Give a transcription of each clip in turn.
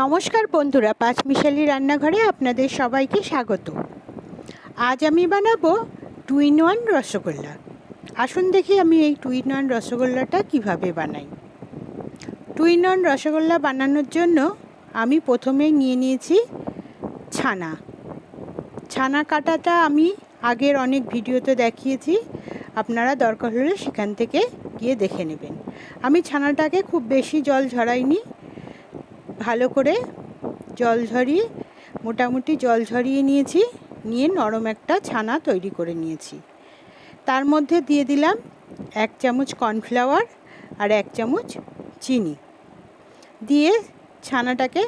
নমস্কার বন্ধুরা পাঁচ মিশালি রান্নাঘরে আপনাদের সবাইকে স্বাগত। আজ আমি বানাবো টু ইন ওয়ান রসগোল্লা। আসুন দেখি আমি এই টু ইন ওয়ান রসগোল্লাটা কীভাবে বানাই। টু ইন ওয়ান রসগোল্লা বানানোর জন্য আমি প্রথমেই নিয়ে নিয়েছি ছানা। ছানা কাটাটা আমি আগের অনেক ভিডিওতে দেখিয়েছি, আপনারা দরকার হলে সেখান থেকে গিয়ে দেখে নেবেন। আমি ছানাটাকে খুব বেশি জল ঝরাইনি ভালো করে জল ঝরিয়ে, মোটামুটি জল ঝরিয়ে নিয়েছি, নিয়ে নরম একটা ছানা তৈরি করে নিয়েছি। তার মধ্যে দিয়ে দিলাম এক চামচ কর্নফ্লাওয়ার আর এক চামচ চিনি। দিয়ে ছানাটাকে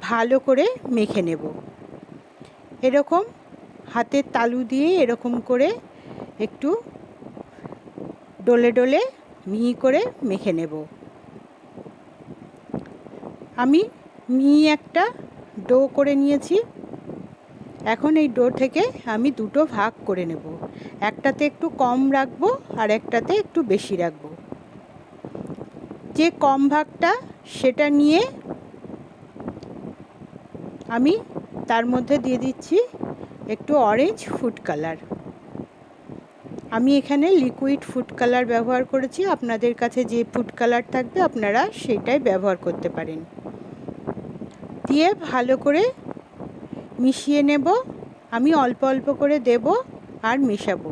ভালো করে মেখে নেব। এরকম হাতের তালু দিয়ে এরকম করে একটু ডলে ডলে মিহি করে মেখে নেব। আমি মিহি একটা ডো করে নিয়েছি। এখন এই ডো থেকে আমি দুটো ভাগ করে নেব। একটাতে একটু কম রাখব আর একটাতে একটু বেশি রাখব। যে কম ভাগটা সেটা নিয়ে আমি তার মধ্যে দিয়ে দিচ্ছি একটু অরেঞ্জ ফুড কালার আমি এখানে লিকুইড ফুড কালার ব্যবহার করেছি। আপনাদের কাছে যে ফুড কালার থাকবে, আপনারা সেটাই ব্যবহার করতে পারেন। দিয়ে ভালো করে মিশিয়ে নেব। আমি অল্প অল্প করে দেব আর মেশাবো।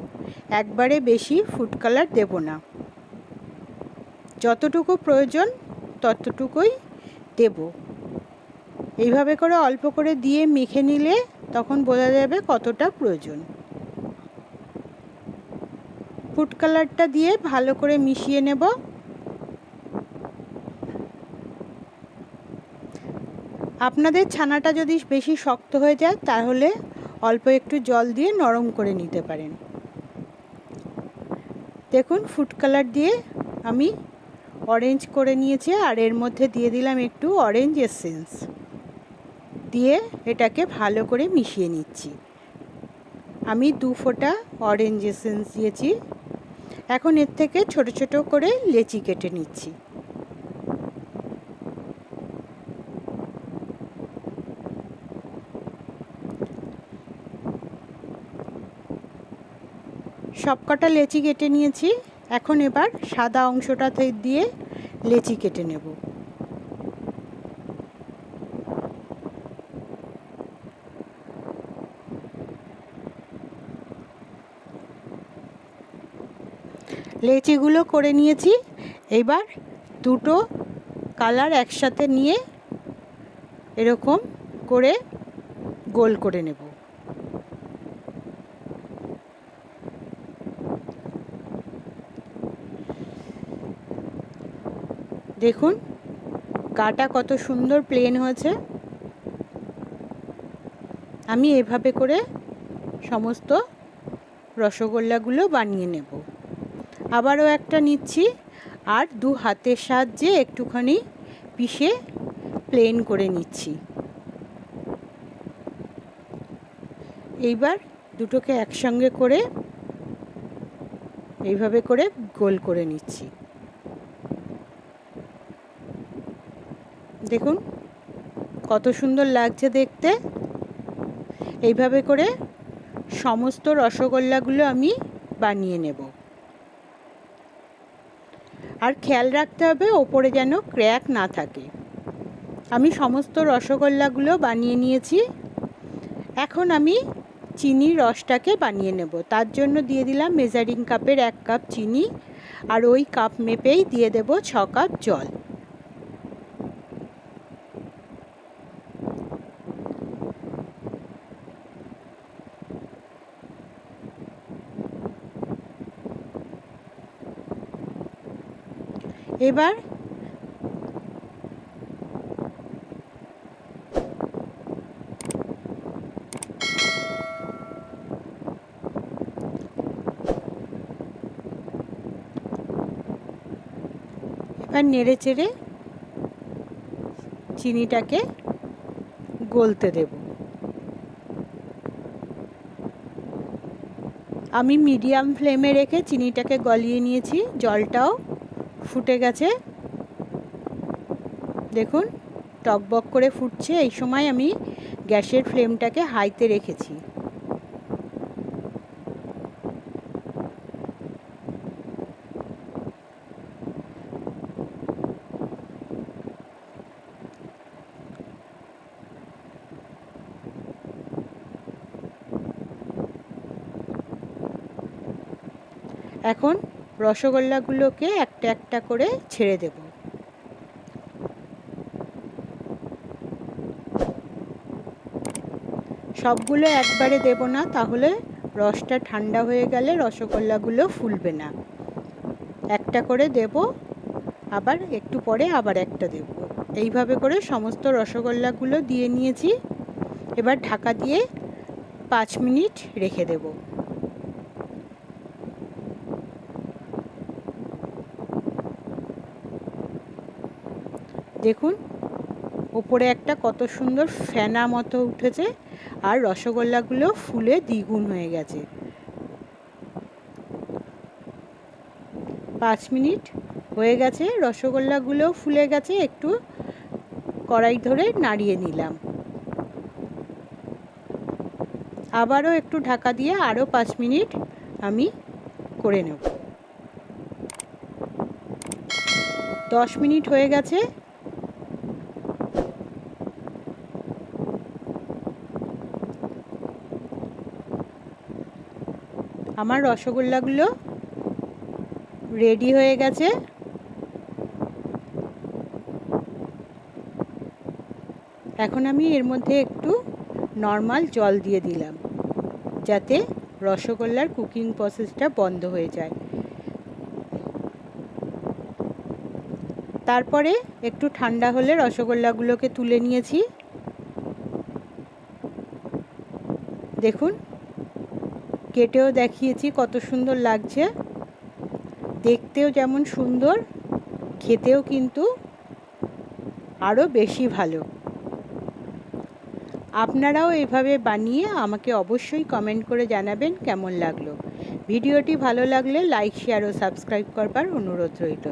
একবারে বেশি ফুড কালার দেব না। যতটুকু প্রয়োজন ততটুকুই দেব। এইভাবে করে অল্প করে দিয়ে মেখে নিলে তখন বোঝা যাবে কতটা প্রয়োজন। ফুড কালারটা দিয়ে ভালো করে মিশিয়ে নেব। আপনাদের ছানাটা যদি বেশি শক্ত হয়ে যায়, তাহলে অল্প একটু জল দিয়ে নরম করে নিতে পারেন। দেখুন, ফুড কালার দিয়ে আমি অরেঞ্জ করে নিয়েছি, আর এর মধ্যে দিয়ে দিলাম একটু অরেঞ্জ এসেন্স। দিয়ে এটাকে ভালো করে মিশিয়ে নিচ্ছি। আমি দু ফোঁটা অরেঞ্জ এসেন্স দিয়েছি। এখন এর থেকে ছোট ছোট করে লেচি কেটে নিচ্ছি। সবকটা লেচি কেটে নিয়েছি। এখন এবার সাদা অংশটাতে দিয়ে লেচি কেটে নেব। লেচিগুলো করে নিয়েছি। এবার দুটো কালার একসাথে নিয়ে এরকম করে গোল করে নেব। দেখুন, গাটা কত সুন্দর প্লেন হয়েছে। আমি এভাবে করে সমস্ত রসগোল্লাগুলো বানিয়ে নেব। আবারও একটা নিচ্ছি। আর দু হাতের সাহায্যে একটুখানি পিষে প্লেন করে নিচ্ছি। এইবার দুটোকে একসঙ্গে করে এইভাবে করে গোল করে নিচ্ছি। দেখুন, কত সুন্দর লাগছে দেখতে। এইভাবে করে সমস্ত রসগোল্লাগুলো আমি বানিয়ে নেব। আর খেয়াল রাখতে হবে ওপরে যেন ক্র্যাক না থাকে। আমি সমস্ত রসগোল্লাগুলো বানিয়ে নিয়েছি। এখন আমি চিনির রসটাকে বানিয়ে নেব। তার জন্য দিয়ে দিলাম মেজারিং কাপের এক কাপ চিনি। আর ওই কাপ মেপেই দিয়ে দেব ছ কাপ জল। এবার এবার নেড়ে চেড়ে চিনিটাকে গলতে দেব। আমি মিডিয়াম ফ্লেমে রেখে চিনিটাকে গলিয়ে নিয়েছি, জলটাও ফুটে গেছে। দেখুন টকবক করে ফুটছে। এই সময় আমি গ্যাসের ফ্লেমটাকে হাইতে রেখেছি। এখন রসগোল্লাগুলোকে একটা একটা করে ছেড়ে দেব। সবগুলো একবারে দেব না, তাহলে রসটা ঠান্ডা হয়ে গেলে রসগোল্লাগুলো ফুলবে না। একটা করে দেব, আবার একটু পরে আবার একটা দেব। এইভাবে করে সমস্ত রসগোল্লাগুলো দিয়ে নিয়েছি। এবার ঢাকা দিয়ে পাঁচ মিনিট রেখে দেবো। দেখুন, ওপরে একটা কত সুন্দর ফেনা মতো উঠেছে আর রসগোল্লাগুলো ফুলে দ্বিগুণ হয়ে গেছে। পাঁচ মিনিট হয়ে গেছে, রসগোল্লাগুলো ফুলে গেছে, একটু কড়াই ধরে নাড়িয়ে নিলাম। আবারও একটু ঢাকা দিয়ে আরও পাঁচ মিনিট আমি করে নেব। দশ মিনিট হয়ে গেছে আমার রসগোল্লাগুলো রেডি হয়ে গেছে। এখন আমি এর মধ্যে একটু নর্মাল জল দিয়ে দিলাম, যাতে রসগোল্লার কুকিং প্রসেসটা বন্ধ হয়ে যায়। তারপরে একটু ঠান্ডা হলে রসগোল্লাগুলোকে তুলে নিয়েছি। দেখুন কেটেও দেখিয়েছি কত সুন্দর লাগছে। দেখতেও যেমন সুন্দর, খেতেও কিন্তু আরও বেশি ভালো। আপনারাও এভাবে বানিয়ে আমাকে অবশ্যই কমেন্ট করে জানাবেন কেমন লাগল। ভিডিওটি ভালো লাগলে লাইক শেয়ার ও সাবস্ক্রাইব করবার অনুরোধ রইল।